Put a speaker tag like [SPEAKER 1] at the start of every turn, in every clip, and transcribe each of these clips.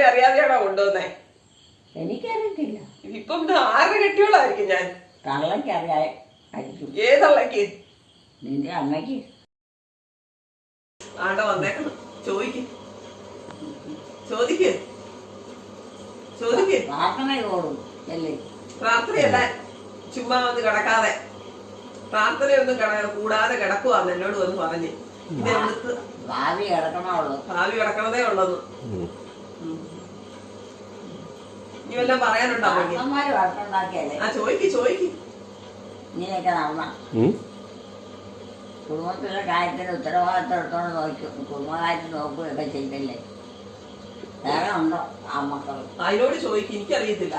[SPEAKER 1] അമ്മ അറിയാതെയാണോ കൊണ്ടുവന്നേ?
[SPEAKER 2] എനിക്കറിയത്തില്ല.
[SPEAKER 1] ഇപ്പം ആറ് കെട്ടിയോളായിരിക്കും ഞാൻ?
[SPEAKER 2] തള്ളയ്ക്ക് അറിയാമായിരിക്കും
[SPEAKER 1] ഏതള്ളക്ക്
[SPEAKER 2] നിന്റെ അമ്മയ്ക്ക്.
[SPEAKER 1] ആണ്ട വന്നേക്കണം ചോദിക്ക്. ചോദിക്ക്. ചോദിക്ക്.
[SPEAKER 2] പ്രാർത്ഥനയോടും അല്ലേ?
[SPEAKER 1] പ്രാർത്ഥനയല്ല ചുമ്മാ വന്ന് കിടക്കാതെ. പ്രാർത്ഥനയൊന്നും കിട കൂടാതെ കിടക്കുവാന്ന് എന്നോട് വന്ന് പറഞ്ഞ്. ഇത്
[SPEAKER 2] ഭാവി കിടക്കണമുള്ളൂ
[SPEAKER 1] ഭാവി കിടക്കണതേ ഉള്ളെന്ന്
[SPEAKER 3] ഉം.
[SPEAKER 1] ഇനി വല്ലതും പറയാനുണ്ടോ
[SPEAKER 2] അമ്മമാര്
[SPEAKER 1] ആ ചോദിക്ക് ചോദിക്ക്.
[SPEAKER 2] ഇങ്ങനെയൊക്കെ നടന്ന
[SPEAKER 3] ഉം?
[SPEAKER 2] കുടുംബത്തിലെ കാര്യത്തിന് ഉത്തരവാദിത്തം എടുത്തോണ്ട് നോക്കി. കുടുംബകാര്യത്തിൽ നോക്കുകയൊക്കെ ചെയ്തില്ലേ? വേറെ ഉണ്ടോ ആ മക്കൾ?
[SPEAKER 1] അതിനോട് ചോദിക്ക് എനിക്കറിയത്തില്ല.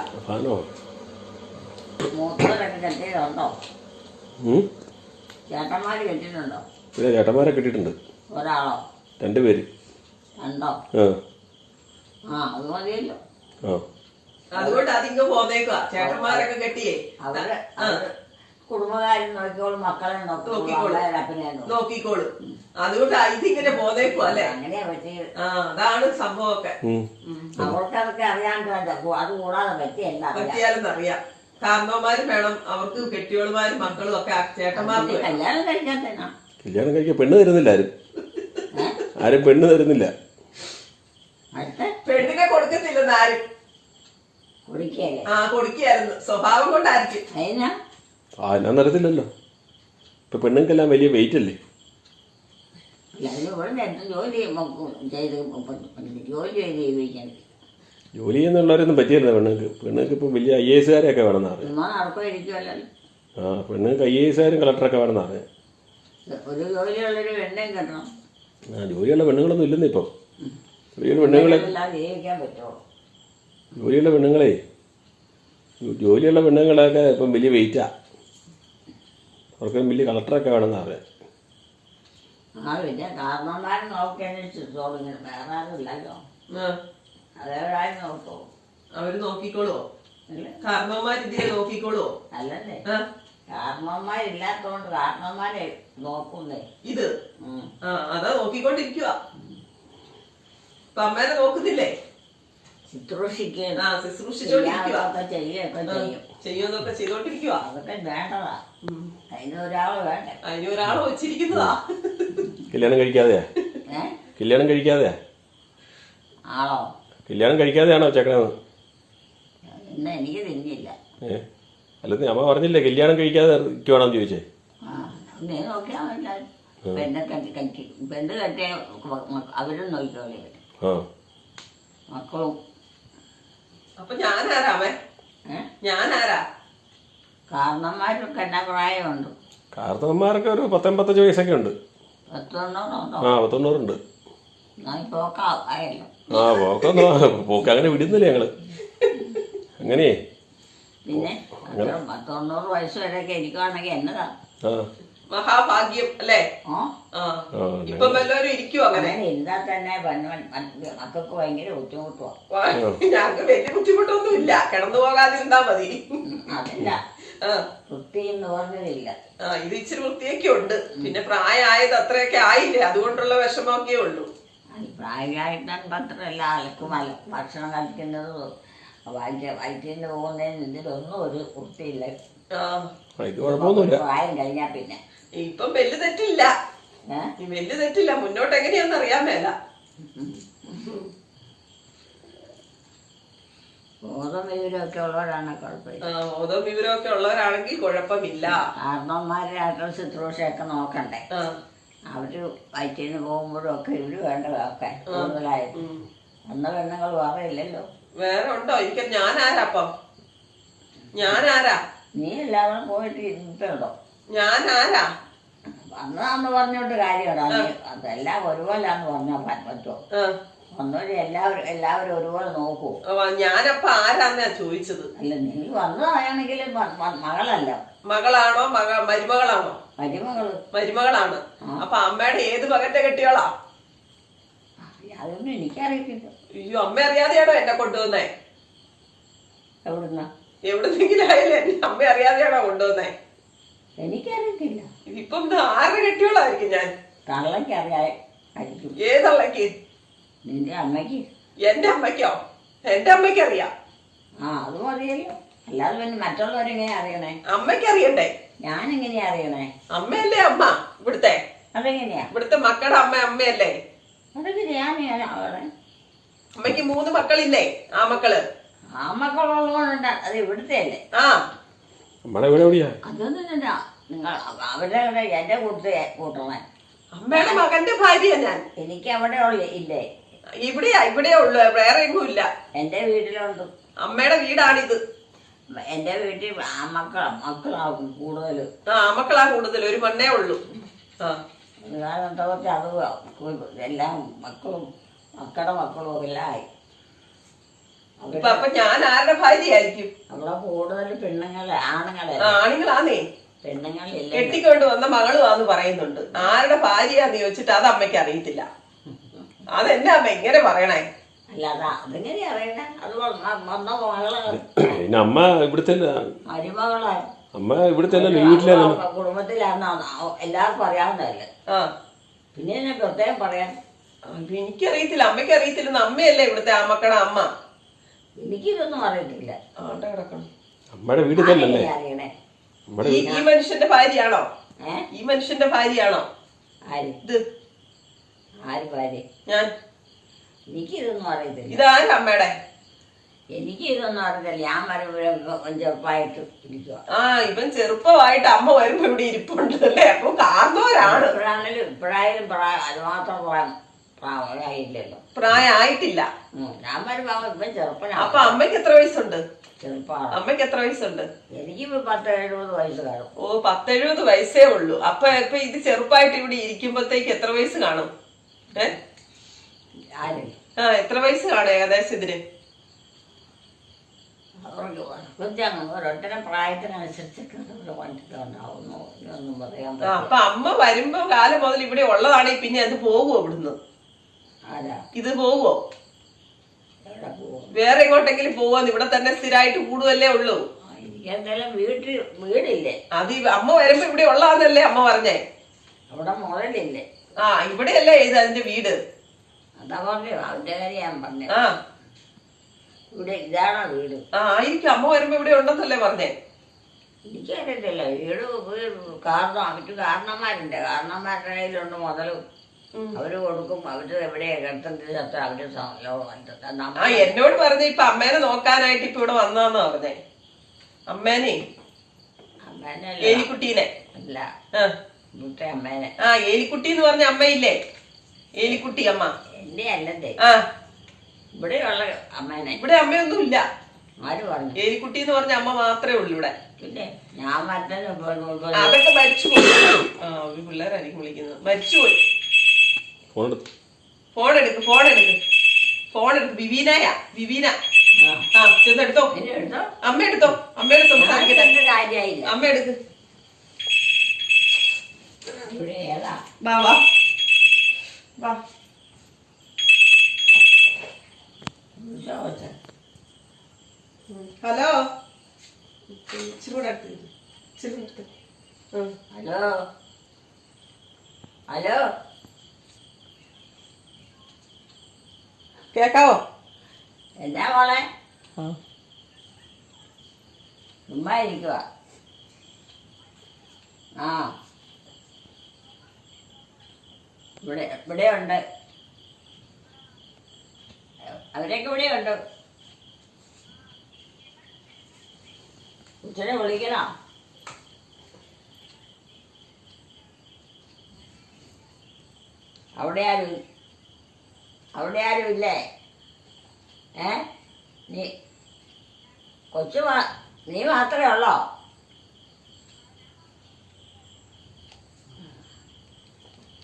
[SPEAKER 2] മൂത്തവരൊക്കെ കെട്ടിയിട്ടുണ്ടോ?
[SPEAKER 3] ഉം?
[SPEAKER 2] ചേട്ടന്മാര് കെട്ടിയിട്ടുണ്ടോ?
[SPEAKER 3] പിന്നെ ചേട്ടന്മാരെ കിട്ടിയിട്ടുണ്ട്.
[SPEAKER 2] ഒരാളോ?
[SPEAKER 3] രണ്ടുപേര്.
[SPEAKER 2] രണ്ടോ?
[SPEAKER 3] ആ.
[SPEAKER 2] ആ അത് മതിയല്ലോ.
[SPEAKER 3] ആ.
[SPEAKER 1] അതുകൊണ്ട് അതിങ്ങ് പോന്നേക്കുക ചേട്ടന്മാരൊക്കെ കെട്ടിയേ.
[SPEAKER 2] അവർ കുടുംബകാര്യം നോക്കിക്കോളും മക്കളെ നോക്കിക്കോളും
[SPEAKER 1] നോക്കിക്കോളും. അതുകൊണ്ട് ഇതിങ്ങനെ പോന്നേക്കുക അല്ലേ?
[SPEAKER 2] അങ്ങനെയാ പറ്റിയത്
[SPEAKER 1] ആ അതാണ് സംഭവമൊക്കെ.
[SPEAKER 2] വേണ്ട? അത് കൂടാതെ പറ്റിയല്ല അറിയാം.
[SPEAKER 1] പറ്റിയാലെന്ന് അറിയാം. കാരണവന്മാരും വേണം അവർക്ക് കെട്ടിയോളുമാരും മക്കളും ഒക്കെ ചേട്ടന്മാർക്ക്.
[SPEAKER 2] കല്യാണം കഴിക്കാത്തനാ
[SPEAKER 3] കല്യാണം കഴിക്കാൻ പെണ്ണ് തരുന്നില്ല ആരും. ആരും പെണ്ണ് തരുന്നില്ല.
[SPEAKER 1] പെണ്ണിനെ കൊടുക്കത്തില്ലെന്ന് ആരും. ആ കൊടുക്കുകയായിരുന്നു. സ്വഭാവം കൊണ്ടായിരിക്കും.
[SPEAKER 3] ആ എന്നാ ഇപ്പൊ പെണ്ണുങ്ങൾക്കെല്ലാം വലിയ വെയിറ്റ് അല്ലേ?
[SPEAKER 2] ജോലി
[SPEAKER 3] ചെയ്യുന്നുള്ളവരൊന്നും പറ്റിയല്ല പെണ്ണുങ്ങൾക്ക്. പെണ്ണുങ്ങൾക്ക് ഇപ്പം വലിയ ഐ
[SPEAKER 2] എസ് കാരെയൊക്കെ വേണം
[SPEAKER 3] ആ പെണ്ണുങ്ങൾക്ക് ഐ എസ് കാരും കളക്ടറൊക്കെ വേണമെന്നാ അറിയാം.
[SPEAKER 2] ഒരു ജോലിയുള്ളൊരു വെണ്ണയും കിട്ടണം.
[SPEAKER 3] ആ ജോലിയുള്ള പെണ്ണുങ്ങളൊന്നും ഇല്ലെന്നിപ്പോ. ജോലിയുള്ള പെണ്ണുങ്ങളെ
[SPEAKER 2] ജീവിക്കാൻ പറ്റുമോ
[SPEAKER 3] ജോലിയുള്ള പെണ്ണുങ്ങളെ ജോലിയുള്ള പെണ്ണുങ്ങളൊക്കെ ഇപ്പം വലിയ വെയിറ്റാണ് അവർക്ക് വലിയ കളക്ടറൊക്കെ വേണം അറിയാം
[SPEAKER 2] ആ പിന്നെ കാരണവന്മാരെ നോക്കി അന്വേഷിച്ചോളൂ ഇങ്ങനെ വേറെ ആരും ഇല്ലല്ലോ.
[SPEAKER 1] ആ, അവർ നോക്കിക്കോളുവോ ഇതിനെ നോക്കിക്കോളുവോ
[SPEAKER 2] അല്ലല്ലേ. കാരണവന്മാരില്ലാത്തോണ്ട് കാരണവന്മാരെ നോക്കുന്നേ.
[SPEAKER 1] ഇത്. ആ അതാ നോക്കിക്കൊണ്ടിരിക്കുക ഇപ്പൊ അമ്മേനെ നോക്കുന്നില്ലേ?
[SPEAKER 2] ശുശ്രൂഷിക്കുകയും
[SPEAKER 1] ആ ശുശ്രൂഷിച്ചോണ്ടിരിക്കുക
[SPEAKER 2] ചെയ്യാതൊക്കെ ചെയ്യുകയൊക്കെ ചെയ്യും
[SPEAKER 1] ചെയ്യുന്നതൊക്കെ ചെയ്തോണ്ടിരിക്കുക
[SPEAKER 2] അതൊക്കെ വേണ്ടതാ. അതിന് ഒരാൾ വേണ്ടേ.
[SPEAKER 1] അതിന് ഒരാളെ വെച്ചിരിക്കുന്നതാ.
[SPEAKER 3] കല്യാണം കഴിക്കാതെയാ? കല്യാണം കഴിക്കാതെയാ?
[SPEAKER 2] ആളോ?
[SPEAKER 3] കല്യാണം കഴിക്കാതെയാണോ
[SPEAKER 2] ഇന്ന് എനിക്ക്
[SPEAKER 3] അല്ലെന്ന് അമ്മ പറഞ്ഞില്ലേ കല്യാണം കഴിക്കാതെ ഇരിക്കുവാണെന്ന് ചോദിച്ചേ?
[SPEAKER 2] ആ നീ നോക്കിയാ പെണ്ണെ കെട്ടി കെട്ടി പെണ്ണ് കെട്ടിയ അവരും നോക്കിക്കോളി. മക്കളും
[SPEAKER 1] അപ്പൊ ഞാനാരാ
[SPEAKER 2] അവൻ?
[SPEAKER 1] ഞാനാരാ?
[SPEAKER 2] കാരണന്മാരൊക്കെ എന്നാ പ്രായമുണ്ട്?
[SPEAKER 3] കാർത്തവന്മാരൊക്കെ ഒരു പത്തൊമ്പത്തഞ്ച് വയസ്സൊക്കെ ഉണ്ട്.
[SPEAKER 2] പത്തൊണ്ണൂറുണ്ടോ?
[SPEAKER 3] ആ പത്തൊണ്ണൂറുണ്ട്. ആ പോക്കൊന്നും പോക്ക് അങ്ങനെ വിടുന്നില്ല ഞങ്ങൾ. അങ്ങനെ
[SPEAKER 2] പിന്നെ പത്തൊണ്ണൂറ് വയസ്സ് വരെയൊക്കെ ഇരിക്കുവാണെങ്കിൽ എന്നതാ?
[SPEAKER 3] ആ.
[SPEAKER 1] മഹാഭാഗ്യം അല്ലേ? ഇപ്പൊ വല്ലവരും ഇരിക്കുവോ അങ്ങനെ?
[SPEAKER 2] ഇരുന്നാൽ തന്നെ മക്കൾക്ക് ഭയങ്കര ബുദ്ധിമുട്ടുവാ.
[SPEAKER 1] ഞങ്ങൾക്ക് വലിയ ബുദ്ധിമുട്ടൊന്നും ഇല്ല കിടന്നു പോകാതിരുന്നാ മതി.
[SPEAKER 2] അതല്ല. പറഞ്ഞതില്ല.
[SPEAKER 1] ഇത് ഇച്ചിരി വൃത്തിയൊക്കെ ഉണ്ട്. പിന്നെ പ്രായമായത് അത്രയൊക്കെ ആയില്ലേ? അതുകൊണ്ടുള്ള വിഷമമൊക്കെ ഉള്ളൂ.
[SPEAKER 2] പ്രായമായിട്ടാണ് പത്രമല്ല അലക്കും അല ഭക്ഷണം കഴിക്കുന്നത് വയറ്റ് വയറ്റിന് പോകുന്നതിന് ഇതിലൊന്നും ഒരു വൃത്തിയില്ല. പ്രായം കഴിഞ്ഞാൽ പിന്നെ.
[SPEAKER 1] ഇപ്പം വലിയ തെറ്റില്ല. വലിയ തെറ്റില്ല. മുന്നോട്ട് എങ്ങനെയാന്ന് അറിയാൻ മേല.
[SPEAKER 2] ബോധം വിവരമൊക്കെ ഉള്ളവരാണ് കുഴപ്പമില്ല.
[SPEAKER 1] വിവരമൊക്കെ ഉള്ളവരാണെങ്കിൽ കുഴപ്പമില്ല.
[SPEAKER 2] കാരണവന്മാരായിട്ടുള്ള ശുശ്രൂഷയൊക്കെ നോക്കണ്ടേ? അവർ വയറ്റിന് പോകുമ്പോഴും ഒക്കെ ഇവർ വേണ്ടതൊക്കെ കൂടുതലായിട്ട്.
[SPEAKER 1] ഉം.
[SPEAKER 2] അന്ന പെണ്ണുങ്ങൾ വേറെ ഇല്ലല്ലോ.
[SPEAKER 1] വേറെ ഉണ്ടോ? എനിക്ക് ഞാനാരാ അപ്പം? ഞാനാരാ?
[SPEAKER 2] നീ എല്ലാവരും പോയിട്ട് ഇരുന്നിട്ടുണ്ടോ
[SPEAKER 1] ഞാനാരാ?
[SPEAKER 2] വന്നതാന്ന് പറഞ്ഞോണ്ട് കാര്യമാണ്? അതെല്ലാം ഒരുപോലാന്ന് പറഞ്ഞാൽ പറ്റുമോ
[SPEAKER 1] ആ.
[SPEAKER 2] വന്നവര് എല്ലാവരും എല്ലാവരും ഒരുപോലെ നോക്കൂ.
[SPEAKER 1] ഞാനപ്പ ആരാന്നാ ചോദിച്ചത്?
[SPEAKER 2] അല്ല നീ വന്നതാണെങ്കിൽ മകളല്ല.
[SPEAKER 1] മകളാണോ മക മരുമകളാണോ?
[SPEAKER 2] മരുമകൾ.
[SPEAKER 1] മരുമകളാണ്. അപ്പൊ അമ്മയുടെ ഏത് മകന്റെ കെട്ടിയോളാ?
[SPEAKER 2] അതൊന്നും എനിക്കറിയത്തില്ല.
[SPEAKER 1] അയ്യോ അമ്മ അറിയാതെയാണോ എന്നെ കൊണ്ടുവന്നേ?
[SPEAKER 2] എവിടുന്ന?
[SPEAKER 1] എവിടുന്നെങ്കിലും ആയാലും അമ്മ അറിയാതെയാണോ കൊണ്ടുവന്നേ?
[SPEAKER 2] എനിക്കറിയത്തില്ല.
[SPEAKER 1] ഇതിപ്പം ഇത് ആരുടെ കെട്ടിയോളായിരിക്കും ഞാൻ.
[SPEAKER 2] തള്ളയ്ക്ക് അറിയാമായിരിക്കും
[SPEAKER 1] ഏതള്ളക്ക്
[SPEAKER 2] നിന്റെ അമ്മയ്ക്ക്?
[SPEAKER 1] എന്റെ അമ്മയ്ക്കോ? എന്റെ അമ്മയ്ക്ക് അറിയാം
[SPEAKER 2] ആ അത് മതിയല്ലോ. അല്ലാതെ പിന്നെ അറിയണേ?
[SPEAKER 1] അമ്മയ്ക്ക് അറിയണ്ടേ
[SPEAKER 2] ഞാനെങ്ങനെയാ അറിയണേ?
[SPEAKER 1] അമ്മയല്ലേ അമ്മ ഇവിടുത്തെ?
[SPEAKER 2] അതെങ്ങനെയാ?
[SPEAKER 1] ഇവിടുത്തെ മക്കളുടെ അമ്മ അമ്മയല്ലേ?
[SPEAKER 2] അതെങ്ങനെയാ ഞാൻ അവിടെ?
[SPEAKER 1] അമ്മയ്ക്ക് മൂന്ന് മക്കളില്ലേ ആ മക്കൾ?
[SPEAKER 2] ആ മക്കളുള്ളതുകൊണ്ട് അത് ഇവിടുത്തെ അല്ലേ?
[SPEAKER 1] ആ.
[SPEAKER 3] നമ്മുടെ ഇവിടെ എവിടെയാ
[SPEAKER 2] അതൊന്നും അവരുടെ കൂടെ എന്റെ കൂട്ട് കൂട്ടണേ
[SPEAKER 1] അമ്മയുടെ മകന്റെ ഭാര്യ ഞാൻ.
[SPEAKER 2] എനിക്ക് അവിടെ ഉള്ള ഇല്ലേ?
[SPEAKER 1] ഇവിടെയാ ഇവിടെ ഉള്ളു വേറെ എങ്ങും ഇല്ല.
[SPEAKER 2] എന്റെ വീട്ടിലുണ്ട്.
[SPEAKER 1] അമ്മയുടെ വീടാണിത്.
[SPEAKER 2] എന്റെ വീട്ടിൽ ആ മക്കൾ മക്കളാവും കൂടുതൽ
[SPEAKER 1] ആ മക്കളാ കൂടുതൽ ഒരു മണ്ണേ ഉള്ളൂ. ആ.
[SPEAKER 2] അത് എല്ലാം മക്കളും മക്കളുടെ മക്കളും എല്ലാം ആയി.
[SPEAKER 1] അപ്പൊ ഞാൻ ആരുടെ ഭാര്യയായിരിക്കും?
[SPEAKER 2] അവിടെ കൂടുതൽ പെണ്ണുങ്ങളെ ആണുങ്ങളെ
[SPEAKER 1] ആണുങ്ങളാന്നേ. കെട്ടിക്കൊണ്ട് വന്ന മകളുവാന്ന് പറയുന്നുണ്ട്. ആരുടെ ഭാര്യയാന്ന് ചോദിച്ചിട്ട് അത് അമ്മയ്ക്ക് അറിയത്തില്ല. അതെന്നെ അമ്മ എങ്ങനെ പറയണേ.
[SPEAKER 2] അല്ലാതെ അതെങ്ങനെ അറിയണേ. അത് വന്ന വന്ന മകൾ
[SPEAKER 3] പിന്നെ അമ്മ ഇവിടുത്തെ അമ്മ ഇവിടുത്തെ ഈ വീട്ടിലല്ലോ
[SPEAKER 2] എല്ലാവർക്കും അറിയാവുന്നതല്ലേ പിന്നെ ഞാൻ പ്രത്യേകം പറയാൻ?
[SPEAKER 1] എനിക്കറിയത്തില്ല. അമ്മയ്ക്ക് അറിയത്തില്ല അമ്മയല്ലേ ഇവിടുത്തെ ആ മക്കളുടെ അമ്മ?
[SPEAKER 2] എനിക്കിതൊന്നും അറിയത്തില്ല.
[SPEAKER 3] അമ്മയുടെ വീട് തന്നെ അല്ലേ
[SPEAKER 2] ആരെങ്ങനെ അറിയണേ?
[SPEAKER 1] ഈ ഈ മനുഷ്യന്റെ ഭാര്യയാണോ? ഈ മനുഷ്യന്റെ ഭാര്യയാണോ?
[SPEAKER 2] ആര്?
[SPEAKER 1] ഇത്.
[SPEAKER 2] ആര് ഭാര്യ?
[SPEAKER 1] ഞാൻ.
[SPEAKER 2] എനിക്കിതൊന്നും അറിയത്തില്ല.
[SPEAKER 1] ഇതാരാ അമ്മയുടെ?
[SPEAKER 2] എനിക്ക് ഇതൊന്നും അറിയത്തില്ല. ഞാൻ വരുമ്പോഴും ചെറുപ്പമായിട്ട് ഇരിക്കുക
[SPEAKER 1] ആ ഇവൻ ചെറുപ്പമായിട്ട് അമ്മ വരുമ്പോ ഇവിടെ ഇരിപ്പുണ്ട് അല്ലേ? അപ്പൊ കാർന്നവരാണ്.
[SPEAKER 2] ഇപ്പോഴാണെങ്കിലും ഇപ്പോഴായാലും അത് മാത്രം പ്രായം പ്രായമായില്ലല്ലോ.
[SPEAKER 1] പ്രായമായിട്ടില്ല.
[SPEAKER 2] ഞാൻ വരുമ്പോ ഇപ്പം ചെറുപ്പനാണ്
[SPEAKER 1] അപ്പൊ അമ്മയ്ക്ക് എത്ര വയസ്സുണ്ട്?
[SPEAKER 2] ചെറുപ്പമാണ്
[SPEAKER 1] അമ്മയ്ക്ക് എത്ര വയസ്സുണ്ട്?
[SPEAKER 2] എനിക്ക് പത്ത് എഴുപത് വയസ്സ് കാണും.
[SPEAKER 1] ഓ പത്തെഴുപത് വയസ്സേ ഉള്ളൂ. അപ്പൊ ഇപ്പൊ ഇത് ചെറുപ്പമായിട്ട് ഇവിടെ ഇരിക്കുമ്പോഴത്തേക്ക് എത്ര വയസ്സ് കാണും? ഏ?
[SPEAKER 2] ആര്
[SPEAKER 1] ആ എത്ര വയസ്സ് കാണും ഏകദേശം ഇതിന്?
[SPEAKER 2] അവർക്ക് പ്രായത്തിനനുസരിച്ചൊക്കെ പറയാൻ പറ്റില്ല.
[SPEAKER 1] അപ്പൊ അമ്മ വരുമ്പോ കാലം മുതൽ ഇവിടെ ഉള്ളതാണെങ്കിൽ പിന്നെ അത് പോകുമോ ഇവിടുന്ന് ഇത്
[SPEAKER 2] പോവോ?
[SPEAKER 1] വേറെ എങ്ങോട്ടെങ്കിലും പോവാന്ന് ഇവിടെ തന്നെ സ്ഥിരമായിട്ട് കൂടുവല്ലേ ഉള്ളൂ.
[SPEAKER 2] എനിക്കെന്തായാലും വീട്ടിൽ വീടില്ലേ?
[SPEAKER 1] അത് അമ്മ വരുമ്പോ ഇവിടെ ഉള്ളതാന്നല്ലേ അമ്മ പറഞ്ഞേ.
[SPEAKER 2] അവിടെ മുതലില്ലേ
[SPEAKER 1] ആ ഇവിടെയല്ലേ ഇത് അതിന്റെ വീട്.
[SPEAKER 2] അതാ പറഞ്ഞു അവന്റെ കാര്യം ഞാൻ പറഞ്ഞു.
[SPEAKER 1] ആ.
[SPEAKER 2] ഇവിടെ ഇതാണോ വീട്?
[SPEAKER 1] ആ ആയിരിക്കും. അമ്മ വരുമ്പോ ഇവിടെ ഉണ്ടെന്നല്ലേ പറഞ്ഞേ.
[SPEAKER 2] എനിക്കറിയത്തില്ല. വീട് വീട് കാരണം അവർക്ക് കാരണന്മാരുണ്ട്. കാരണന്മാരുടെ കയ്യിലുണ്ട് മുതലും. അവർ കൊടുക്കും. അവർ എവിടെ കിടത്തുന്നത് ചത്ത അവർ
[SPEAKER 1] ആ എന്നോട് പറഞ്ഞു ഇപ്പൊ അമ്മേനെ നോക്കാനായിട്ട് ഇപ്പൊ ഇവിടെ വന്നാന്ന് പറഞ്ഞേ. അമ്മേനെ. ഏലിക്കുട്ടീനെ.
[SPEAKER 2] അല്ല.
[SPEAKER 1] ആ.
[SPEAKER 2] അമ്മേനെ.
[SPEAKER 1] ആ ഏലിക്കുട്ടി എന്ന് പറഞ്ഞ അമ്മയില്ലേ? ഏലിക്കുട്ടി അമ്മ.
[SPEAKER 2] എന്റെ അല്ലതേ.
[SPEAKER 1] ആ.
[SPEAKER 2] ഇവിടെ ഇവിടെയുള്ള അമ്മേനെ.
[SPEAKER 1] ഇവിടെ അമ്മയൊന്നും ഇല്ല
[SPEAKER 2] ആര് പറഞ്ഞു?
[SPEAKER 1] ഏലിക്കുട്ടി എന്ന് പറഞ്ഞ അമ്മ മാത്രമേ ഉള്ളൂ ഇവിടെ.
[SPEAKER 2] പിന്നെ ഞാൻ മറ്റേ
[SPEAKER 1] അതൊക്കെ മരിച്ചുപോയി. ആ ഒരു പിള്ളേരായിരിക്കും വിളിക്കുന്നത്. മരിച്ചുപോയി.
[SPEAKER 3] ഫോൺ എടുത്ത്
[SPEAKER 1] ഫോൺ എടുക്ക് ഫോൺ എടുക്ക് ഫോൺ എടുക്ക് ബിബീനയാ ബിബീന ആ ചെന്നെടുത്തോ
[SPEAKER 2] എടുത്തോ
[SPEAKER 1] അമ്മ എടുത്തോ അമ്മയോട് സംസാരിക്കട്ടെ അമ്മ എടുക്ക് വാ. വാ. വാ ഹലോ. ഇച്ചിരി കൂടെ അടുത്ത് ഇച്ചിരി അടുത്ത്.
[SPEAKER 2] ഹലോ. ഹലോ.
[SPEAKER 1] കേക്കാവോ?
[SPEAKER 2] എന്നാ മോളെ? ചുമ്മാ ഇരിക്കുക ആ. ഇവിടെ ഇവിടെ ഉണ്ട്. അവരൊക്കെ ഇവിടെ ഉണ്ട്. ഉച്ചനെ വിളിക്കണോ? അവിടെ ആരും അവിടെ ആരും ഇല്ലേ ഏ? നീ കൊച്ചു മാ നീ മാത്രമേ ഉള്ളോ?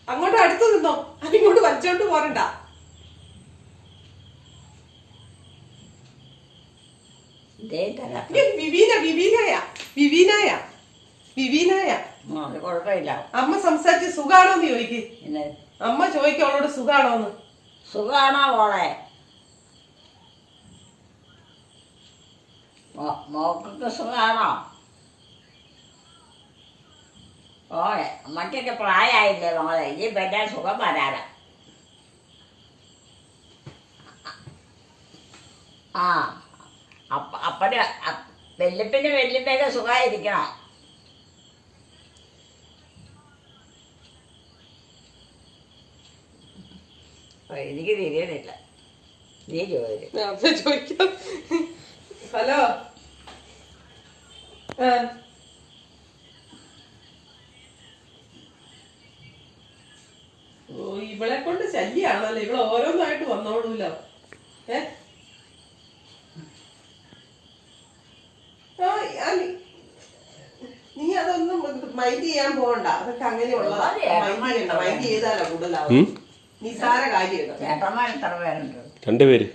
[SPEAKER 1] അങ്ങോട്ട് അടുത്ത് നിന്നോ. അതിങ്ങോട്ട് വലിച്ചോണ്ട് പോരണ്ട.
[SPEAKER 2] ഇതേ തരാം.
[SPEAKER 1] ഇത് വിവീന വിവീനായ വിവീനായ വിവീനായ.
[SPEAKER 2] കുഴപ്പമില്ല.
[SPEAKER 1] അമ്മ സംസാരിച്ച് സുഖാണോന്ന് ചോദിക്ക്. അമ്മ ചോദിക്കും അവളോട് സുഖാണോന്ന്.
[SPEAKER 2] സുഖമാണോ മോളെ? മോക്കൊക്കെ സുഖാണോ? ഓയെ മറ്റൊക്കെ പ്രായമായില്ലേ മോളെ? ഇനി പറ്റാൻ സുഖം വരാനാ. ആ അപ്പ അപ്പന് വെല്ലുപ്പിന് വല്യപ്പന് വല്യമ്മയൊക്കെ സുഖമായിരിക്കണം എനിക്ക് തിരിയണില്ല നീ
[SPEAKER 1] ചോദിക്കാം. ഹലോ. ഓ ഇവളെ കൊണ്ട് ശല്യാണല്ലോ. ഇവളെ ഓരോന്നായിട്ട് വന്നോളൂല്ലോ ഏ? നീ- അതൊന്നും മൈൻഡ് ചെയ്യാൻ പോകണ്ട. അതൊക്കെ അങ്ങനെയുള്ളതാ. മൈൻഡ് ചെയ്യണ്ട. മൈൻഡ് ചെയ്താലോ കൂടുതലാവും? നിസാര കാര്യം
[SPEAKER 2] ചേട്ടന്മാർ എത്ര പേരുണ്ട്?
[SPEAKER 3] രണ്ടുപേര്.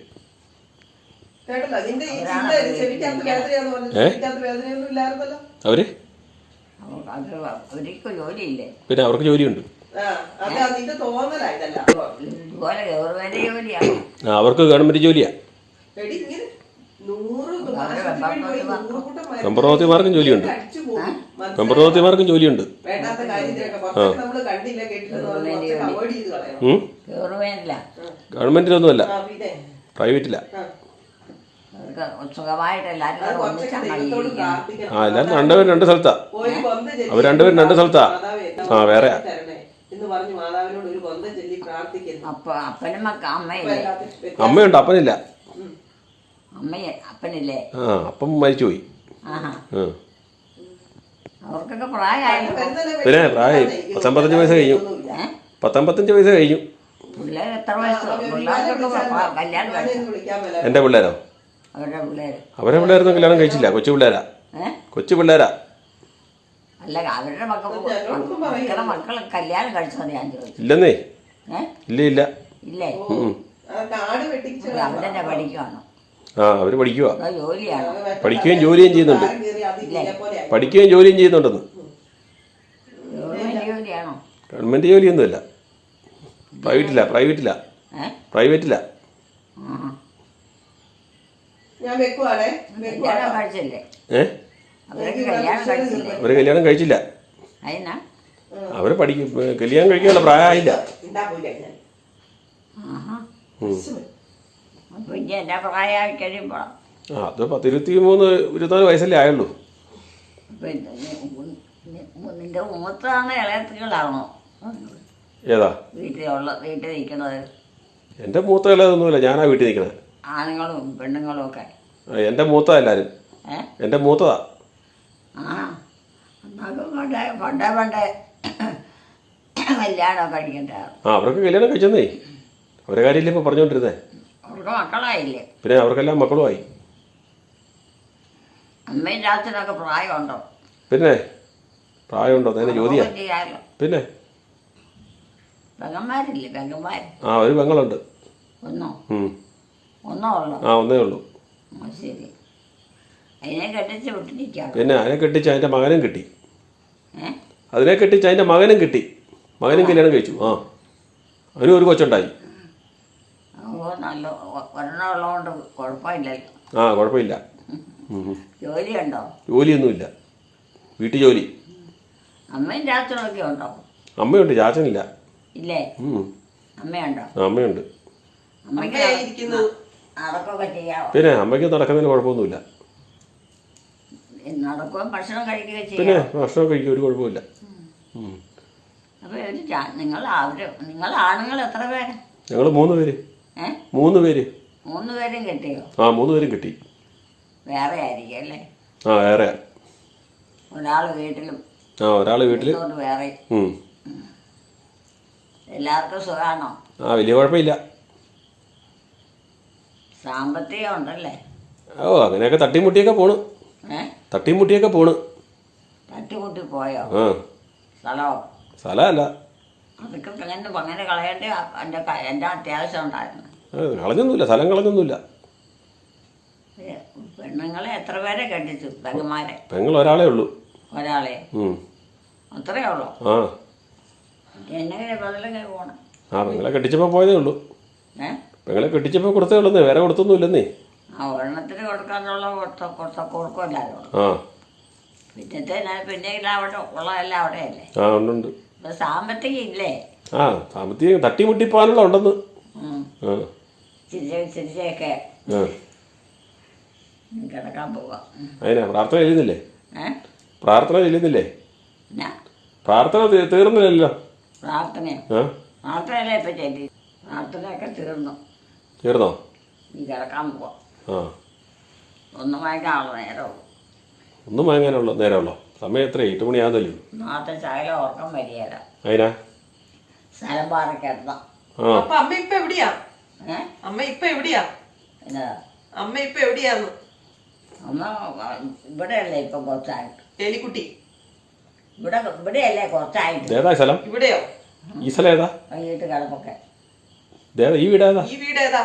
[SPEAKER 1] കേട്ടല്ലോ നിന്റെ ഈ ചിന്ത ചെവിക്കകത്ത് വേദനയാന്ന് പറഞ്ഞു ചെവിക്കകത്ത് വേദനയൊന്നും ഇല്ലായിരുന്നല്ലോ?
[SPEAKER 3] അവർ?
[SPEAKER 2] അവർക്ക് അത് അവർക്ക് ജോലിയില്ലേ?
[SPEAKER 3] പിന്നെ അവർക്ക് ജോലിയുണ്ട്.
[SPEAKER 1] ആ അതാ നിന്റെ തോന്നലാ ഇതല്ല.
[SPEAKER 2] ഇതുപോലെ ഗവൺമെന്റ് ജോലിയാണ്
[SPEAKER 3] ആ അവർക്ക് ഗവൺമെന്റ് ജോലിയാ.
[SPEAKER 1] എടി ഇങ്ങനെ
[SPEAKER 3] മെമ്പർമാർക്കും ജോലിയുണ്ട്.
[SPEAKER 1] അടിച്ചു
[SPEAKER 3] ജോലിയുണ്ട്.
[SPEAKER 1] ഗവൺമെന്റിലൊന്നുമല്ല.
[SPEAKER 3] പ്രൈവറ്റില്ല
[SPEAKER 1] ആ.
[SPEAKER 2] എല്ലാവരും
[SPEAKER 3] രണ്ടുപേരും രണ്ട് സ്ഥലത്താ. അവർ രണ്ടുപേരും രണ്ട് സ്ഥലത്താ. ആ,
[SPEAKER 1] വേറെ.
[SPEAKER 3] അമ്മയുണ്ട് അപ്പനില്ല.
[SPEAKER 2] അമ്മയെ അപ്പനില്ലേ?
[SPEAKER 3] ആ അപ്പം മരിച്ചുപോയി.
[SPEAKER 2] അവർക്കൊക്കെ പ്രായമായി
[SPEAKER 1] വരുന്നതിനെ
[SPEAKER 3] പിന്നെ പ്രായമായി പത്തമ്പത്തഞ്ച് വയസ്സ് കഴിഞ്ഞു. പത്തമ്പത്തഞ്ച് വയസ്സ് കഴിഞ്ഞു.
[SPEAKER 2] പിള്ളേർ എത്ര വയസ്സ്?
[SPEAKER 1] അവരെ
[SPEAKER 2] പിള്ളേർക്കൊക്കെ കല്യാണം കഴിച്ചു?
[SPEAKER 3] എന്റെ പിള്ളേരോ?
[SPEAKER 2] അവരുടെ പിള്ളേർ
[SPEAKER 3] അവരെ പിള്ളേരൊന്നും കല്യാണം കഴിച്ചില്ല. കൊച്ചു പിള്ളേരാ. കൊച്ചു പിള്ളേരാ.
[SPEAKER 2] അല്ല അവരുടെ മക്കൾ മക്കളെ മക്കൾ കല്യാണം കഴിച്ചത് ഞാൻ ചോദിച്ചു.
[SPEAKER 3] ഇല്ലെന്നേ. ഇല്ല ഇല്ല.
[SPEAKER 2] ഇല്ലേ? അവരെന്നെ പഠിക്കുവാണോ?
[SPEAKER 3] ആ അവർ പഠിക്കുക പഠിക്കുകയും ജോലിയും ചെയ്യുന്നുണ്ട്. പഠിക്കുകയും ജോലിയും ചെയ്യുന്നുണ്ടെന്ന്.
[SPEAKER 2] ഗവൺമെന്റ് ജോലിയാണോ?
[SPEAKER 3] ഗവൺമെന്റ് ജോലിയൊന്നുമില്ല. പ്രൈവറ്റില്ല പ്രൈവറ്റില്ല പ്രൈവറ്റില്ല
[SPEAKER 1] അവർ
[SPEAKER 2] കല്യാണം കഴിച്ചില്ലേ?
[SPEAKER 3] ഏ?
[SPEAKER 2] അവരൊക്കെ കല്യാണം കഴിച്ചില്ലേ?
[SPEAKER 3] അവർ കല്യാണം കഴിച്ചില്ല. അവർ പഠിക്കും കല്യാണം കഴിക്കാനുള്ള പ്രായമായില്ല.
[SPEAKER 2] ഇനി എന്റെ പ്രായമായി കഴിയുമ്പോ
[SPEAKER 3] ആ അത് പത്ത് ഇരുപത്തി മൂന്ന് ഇരുപത്തിനാല് വയസ്സല്ലേ ആയുള്ളൂ.
[SPEAKER 2] നിന്റെ മൂത്താണ് ഇളയത്തികളാണോ?
[SPEAKER 3] ഏതാ?
[SPEAKER 2] വീട്ടിലുള്ള വീട്ടിൽ നിൽക്കണത്
[SPEAKER 3] എന്റെ മൂത്ത ഇളയതൊന്നുമില്ല ഞാനാ വീട്ടിൽ നിൽക്കണത്
[SPEAKER 2] ആണുങ്ങളും പെണ്ണുങ്ങളും ഒക്കെ.
[SPEAKER 3] എന്റെ മൂത്ത എല്ലാവരും എന്റെ മൂത്തതാ.
[SPEAKER 2] ആ പണ്ടേ പണ്ടേ പണ്ടേ കല്യാണം കഴിക്കണ്ട
[SPEAKER 3] ആ അവർക്ക് കല്യാണം കഴിച്ചെന്നേ. അവരെ കാര്യമില്ല ഇപ്പോൾ പറഞ്ഞുകൊണ്ടിരുന്നേ
[SPEAKER 2] അവർക്ക് മക്കളായില്ലേ?
[SPEAKER 3] പിന്നെ അവർക്കെല്ലാം മക്കളുമായി.
[SPEAKER 2] അമ്മയും രാത്രിനൊക്കെ പ്രായമുണ്ടോ?
[SPEAKER 3] പിന്നെ? പ്രായമുണ്ടോ? ജ്യോതിയാ?
[SPEAKER 2] അതൊക്കെ
[SPEAKER 3] പിന്നെ?
[SPEAKER 2] പെങ്ങന്മാരില്ലേ? പെങ്ങന്മാർ
[SPEAKER 3] ആ ഒരു പെങ്ങളുണ്ട്.
[SPEAKER 2] ഒന്നോ?
[SPEAKER 3] ഉം.
[SPEAKER 2] ഒന്നോ ഉള്ളോ?
[SPEAKER 3] ആ ഒന്നേ ഉള്ളൂ.
[SPEAKER 2] ആ ശരി. അതിനെ കെട്ടിച്ച്
[SPEAKER 3] പിന്നെ അതിനെ കെട്ടിച്ച് അതിന്റെ മകനും കിട്ടി.
[SPEAKER 2] ഏ?
[SPEAKER 3] അതിനെ കെട്ടിച്ച് അതിന്റെ മകനും കിട്ടി. മകനും കല്യാണം കഴിച്ചു. ആ. അവനും ഒരു കൊച്ചുണ്ടായി.
[SPEAKER 2] നല്ല കുഴപ്പമില്ലല്ലോ.
[SPEAKER 3] ആ കുഴപ്പമില്ല.
[SPEAKER 2] ജോലിയുണ്ടോ?
[SPEAKER 3] ജോലിയൊന്നുമില്ല. വീട്ടു ജോലി.
[SPEAKER 2] അമ്മയും ചാച്ചനൊക്കെ ഉണ്ടോ?
[SPEAKER 3] അമ്മയുണ്ട് ചാച്ചനില്ല.
[SPEAKER 2] ഇല്ലേ. അമ്മയുണ്ടോ?
[SPEAKER 3] അമ്മയുണ്ട്. പിന്നെ അമ്മയ്ക്ക് നടക്കുന്നതിന് കുഴപ്പമൊന്നുമില്ല.
[SPEAKER 2] നടക്കുകയും ഭക്ഷണം കഴിക്കുകയും
[SPEAKER 3] പിന്നെ ഭക്ഷണം കഴിക്കുക ഒരു കുഴപ്പമില്ല.
[SPEAKER 2] അപ്പോൾ നിങ്ങൾ അവർ നിങ്ങൾ ആണുങ്ങൾ എത്ര പേര്?
[SPEAKER 3] ഞങ്ങൾ മൂന്ന് പേര്. മൂന്ന് പേര്.
[SPEAKER 2] മൂന്ന് പേരും കിട്ടിയോ?
[SPEAKER 3] ആ മൂന്ന് പേരും കിട്ടി.
[SPEAKER 2] വേറെ ആയിരിക്കും അല്ലേ?
[SPEAKER 3] ആ വേറെ.
[SPEAKER 2] ഒരാൾ വീട്ടിലും
[SPEAKER 3] ആ ഒരാൾ വീട്ടിൽ
[SPEAKER 2] വേറെ. എല്ലാവർക്കും സുഖമാണോ
[SPEAKER 3] ആ വലിയ കുഴപ്പമില്ല.
[SPEAKER 2] സാമ്പത്തികം ഉണ്ടല്ലേ
[SPEAKER 3] ഓ അങ്ങനെയൊക്കെ തട്ടിമുട്ടിയൊക്കെ പോണ്. തട്ടിമുട്ടിയൊക്കെ പോണ്.
[SPEAKER 2] തട്ടിമുട്ടി പോയോ? സ്ഥലമോ?
[SPEAKER 3] സ്ഥലമല്ല.
[SPEAKER 2] അതൊക്കെ അങ്ങനെ അങ്ങനെ കളയേണ്ട എന്റെ ക- എന്റെ അത്യാവശ്യം ഉണ്ടായിരുന്നു.
[SPEAKER 3] കളഞ്ഞൊന്നുമില്ല സ്ഥലം കളഞ്ഞൊന്നുമില്ല.
[SPEAKER 2] പെണ്ണുങ്ങളെ എത്ര പേരെ കെട്ടിച്ചു? പെങ്ങന്മാരെ.
[SPEAKER 3] പെങ്ങൾ ഒരാളേ ഉള്ളൂ.
[SPEAKER 2] ഒരാളെ.
[SPEAKER 3] അത്രേ
[SPEAKER 2] ഉള്ളോ ഉള്ളൂ?
[SPEAKER 3] ആ.
[SPEAKER 2] പോകണം
[SPEAKER 3] ആ പെങ്ങളെ കെട്ടിച്ചപ്പോൾ പോയതേ ഉള്ളൂ. പെങ്ങളെ കെട്ടിച്ചപ്പോൾ കൊടുത്തേ ഉള്ളന്നേ വേറെ കൊടുത്തൊന്നുമില്ലെന്നേ.
[SPEAKER 2] ആ ഒരെണ്ണത്തിന് കൊടുക്കാനുള്ള കൊടുത്ത കൊടുത്ത കൊടുക്കുമല്ലോ
[SPEAKER 3] ആ.
[SPEAKER 2] പിന്നത്തെ പിന്നെ എല്ലാം അവിടെ ഉള്ളതെല്ലാം അവിടെയല്ലേ?
[SPEAKER 3] ആ
[SPEAKER 2] ഇപ്പൊ സാമ്പത്തികം ഇല്ലേ
[SPEAKER 3] ആ സാമ്പത്തികം തട്ടിമുട്ടി പോകാനുള്ള ഉണ്ടെന്ന്
[SPEAKER 2] ചിരിച്ചൊക്കെ കിടക്കാൻ പോവാം.
[SPEAKER 3] അതിനാ പ്രാർത്ഥന ചെല്ലുന്നില്ലേ പ്രാർത്ഥന ചെല്ലുന്നില്ലേ പ്രാർത്ഥന തീർന്നില്ലല്ലോ.
[SPEAKER 2] പ്രാർത്ഥന
[SPEAKER 3] ആ.
[SPEAKER 2] പ്രാർത്ഥനയല്ലേ ഇപ്പം ചെല്ലി പ്രാർത്ഥനയൊക്കെ തീർന്നു.
[SPEAKER 3] തീർന്നോ?
[SPEAKER 2] ഇനി കിടക്കാൻ പോവാം.
[SPEAKER 3] ആ.
[SPEAKER 2] ഒന്നും വാങ്ങിക്കാനുള്ള നേരമുള്ളൂ
[SPEAKER 3] ഒന്നും വാങ്ങാനുള്ളൂ നേരമുള്ളോ സമയം എത്ര? എട്ട് മണിയാകുന്നല്ലോ
[SPEAKER 2] നാളത്തെ ശകലം ഉറക്കം വരികയില്ല
[SPEAKER 3] അതിനാ
[SPEAKER 2] സ്ഥലം പാറ കിടന്ന
[SPEAKER 3] ആ.
[SPEAKER 1] അപ്പൊ അമ്മ ഇപ്പൊ എവിടെയാ? അമ്മ ഇപ്പൊ എവിടെയാ? അമ്മ ഇപ്പൊ എവിടെയാന്ന്?
[SPEAKER 2] അമ്മ ഇവിടെയല്ലേ ഇപ്പം കുറച്ചായിട്ട്.
[SPEAKER 1] എലിക്കുട്ടി.
[SPEAKER 2] ഇവിടെ ഇവിടെയല്ലേ കുറച്ചായിട്ട്.
[SPEAKER 3] ഇതേതാ സ്ഥലം?
[SPEAKER 1] ഇവിടെയോ?
[SPEAKER 3] ഈ സ്ഥലം ഏതാ?
[SPEAKER 2] വൈകിട്ട് കിടപ്പൊക്കെ.
[SPEAKER 3] ഇതേതാ ഈ വീട് ഏതാ?
[SPEAKER 1] ഈ വീട് ഏതാ?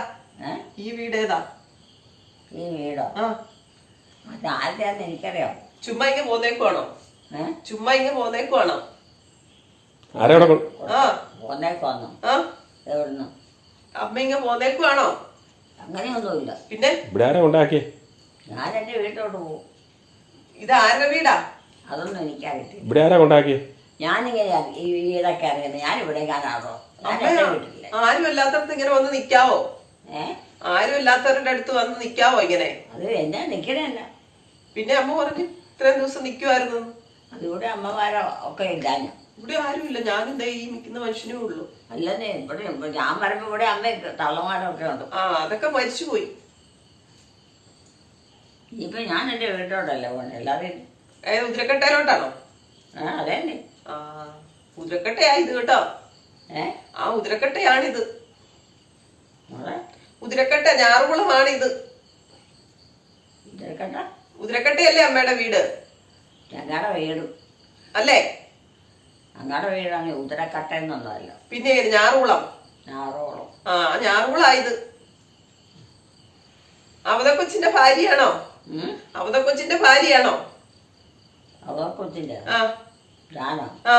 [SPEAKER 1] ഈ വീട് ഏതാ?
[SPEAKER 2] ഈ വീടോ? അത് എനിക്കറിയാം
[SPEAKER 1] ചുമ്മാ ഇങ്ങ പോന്നേക്കുവാണോ? ചുമ്മാ ഇങ്ങ പോന്നേക്കുവാണോ? ആ.
[SPEAKER 2] എവിടുന്ന്?
[SPEAKER 1] അമ്മ ഇങ്ങ പോന്നേക്കുവാണോ?
[SPEAKER 2] അങ്ങനെയൊന്നുമില്ല.
[SPEAKER 1] പിന്നെ?
[SPEAKER 3] ഇവിടെ ആരാ ഉണ്ടാക്കിയേ
[SPEAKER 2] ഞാൻ എന്റെ വീട്ടിലോട്ട് പോകും
[SPEAKER 1] ഇത് ആരുടെ വീടാ?
[SPEAKER 2] അതൊന്നും എനിക്കറിയത്തില്ല.
[SPEAKER 3] ഇവിടെ ആരാ ഉണ്ടാക്കിയേ
[SPEAKER 2] ഞാനിങ്ങനെ ഈ വീടൊക്കെ അറിയുന്നത് ഞാൻ ഇവിടെ
[SPEAKER 1] ആരും അല്ലാത്തടത്ത് ഇങ്ങനെ വന്ന് നിക്കാവോ? ആരും ഇല്ലാത്തവരുടെ അടുത്ത് വന്ന് നിക്കാവോ ഇങ്ങനെ?
[SPEAKER 2] അത് എന്നെ നിൽക്കണല്ല
[SPEAKER 1] പിന്നെ അമ്മ പറഞ്ഞു ഇത്രയും ദിവസം നിൽക്കുമായിരുന്നു
[SPEAKER 2] അതിവിടെ അമ്മമാരോ ഒക്കെ ഇല്ലാഞ്ഞു.
[SPEAKER 1] ഇവിടെ ആരുമില്ല. ഞാനും ദേ ഈ നിൽക്കുന്ന മനുഷ്യനേ ഉള്ളൂ.
[SPEAKER 2] അല്ലെന്നേ ഇവിടെ ഇപ്പൊ ഞാൻ പറയുമ്പോ ഇവിടെ അമ്മ തള്ളമാരൊക്കെ ഉണ്ട്.
[SPEAKER 1] ആ അതൊക്കെ മരിച്ചുപോയി
[SPEAKER 2] ഇപ്പൊ ഞാൻ എന്റെ വീട്ടിലോട്ടല്ലേ പോണേ എല്ലാവരും?
[SPEAKER 1] ഏത് ഉതിരക്കട്ടയിലോട്ടാണോ
[SPEAKER 2] ആ അതന്നെ.
[SPEAKER 1] ആ ഉദ്രക്കട്ടയാ ഇത് കേട്ടോ.
[SPEAKER 2] ഏ?
[SPEAKER 1] ആ ഉദ്രക്കട്ടയാണിത്.
[SPEAKER 2] മോളെ?
[SPEAKER 1] ഞാറുകുളമാണിത്. ഞാറുകുളമാണ് ഇത്
[SPEAKER 2] ഇതൊക്കെ
[SPEAKER 1] ഉതിരക്കട്ടയല്ലേ അമ്മയുടെ വീട്?
[SPEAKER 2] ഞങ്ങളുടെ വീടും.
[SPEAKER 1] അല്ലേ?
[SPEAKER 2] ഞങ്ങളുടെ വീടാണ് ഉത്തരക്കട്ട എന്നൊന്നുമല്ല
[SPEAKER 1] പിന്നെ ഏത്? ഞാറുകുളം
[SPEAKER 2] ഞാറോളം.
[SPEAKER 1] ആ ഞാറുകുളായത് അവതക്കൊച്ചിന്റെ ഭാര്യയാണോ? അവതക്കൊച്ചിന്റെ ഭാര്യയാണോ?
[SPEAKER 2] അവതക്കൊച്ചിന്റെ?
[SPEAKER 1] ആ.
[SPEAKER 2] ഞാനോ?
[SPEAKER 1] ആ.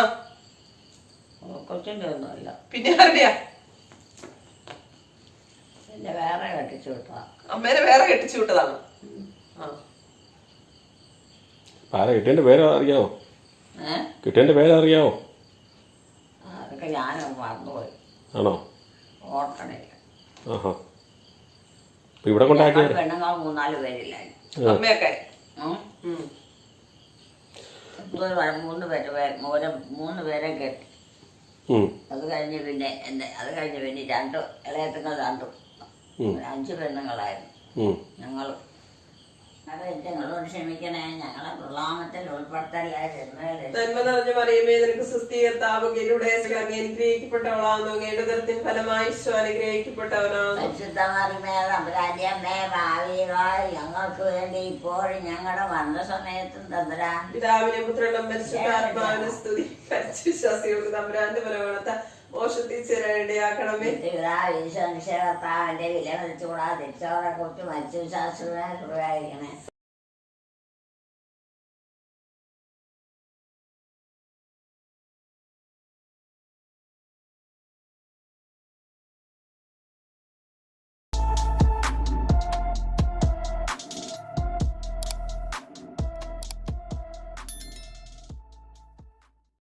[SPEAKER 2] അവക്കൊച്ചിന്റെ ഒന്നുമല്ല.
[SPEAKER 1] പിന്നെ ആരുടെയാ?
[SPEAKER 2] എന്നെ വേറെ കെട്ടിച്ചു വിട്ടതാ.
[SPEAKER 1] അമ്മേനെ വേറെ കെട്ടിച്ചു വിട്ടതാണ്. ആ.
[SPEAKER 3] ആരാ കിട്ടേണ്ട പേര് അറിയാവോ കിട്ടേണ്ട പേര് അറിയാവോ
[SPEAKER 2] അതൊക്കെ ഞാൻ മറന്നുപോയി.
[SPEAKER 3] ആണോ?
[SPEAKER 2] ഓർക്കണില്ല.
[SPEAKER 3] ആഹാ. അപ്പൊ ഇവിടെ
[SPEAKER 2] കൊണ്ടാക്കി പെണ്ണുങ്ങൾ മൂന്നാൽ
[SPEAKER 1] അമ്മയൊക്കെ.
[SPEAKER 2] മൂന്ന് പേര് പേ- മൂന്ന് മൂന്ന് പേരെ കെട്ടി. അത് കഴിഞ്ഞ് പിന്നെ എന്നെ അത് കഴിഞ്ഞ് പിന്നെ രണ്ട് ഇളയത്തുങ്ങൾ രണ്ടും. അഞ്ച് പെണ്ണുങ്ങളായിരുന്നു. ഞങ്ങൾ ഞങ്ങളെ ഞങ്ങളോട് ക്ഷമിക്കണേ. ഞങ്ങളെ പ്രളാമത്തിൽ ഉൾപ്പെടുത്തല്ലേ എന്ന്
[SPEAKER 1] നന്മ നിറഞ്ഞ മറിയമേ നിനക്ക് സുസ്ഥീകർത്താവുകയിലൂടെ ഫലമായി ഈശോ
[SPEAKER 2] പരിശുദ്ധമറിമേ ഞങ്ങൾക്ക് വേണ്ടി ഇപ്പോഴും ഞങ്ങളുടെ വന്ന സമയത്തും തമ്പുരാൻ.
[SPEAKER 1] പിതാവിനെ പുത്രനും പരിശുദ്ധാത്മാവിനെ സ്തുതി. തമ്പുരാന്റെ പരമണത്ത മോശത്തിൽ ചേരാനിടയാക്കണമേ
[SPEAKER 2] ഈശോ നിശ്ചയകർത്താവിന്റെ വില മരിച്ചുകൂടാ തിരിച്ചവരെ കുറിച്ച് മരിച്ചു വിശ്വാസ കൃപയായിരിക്കണേ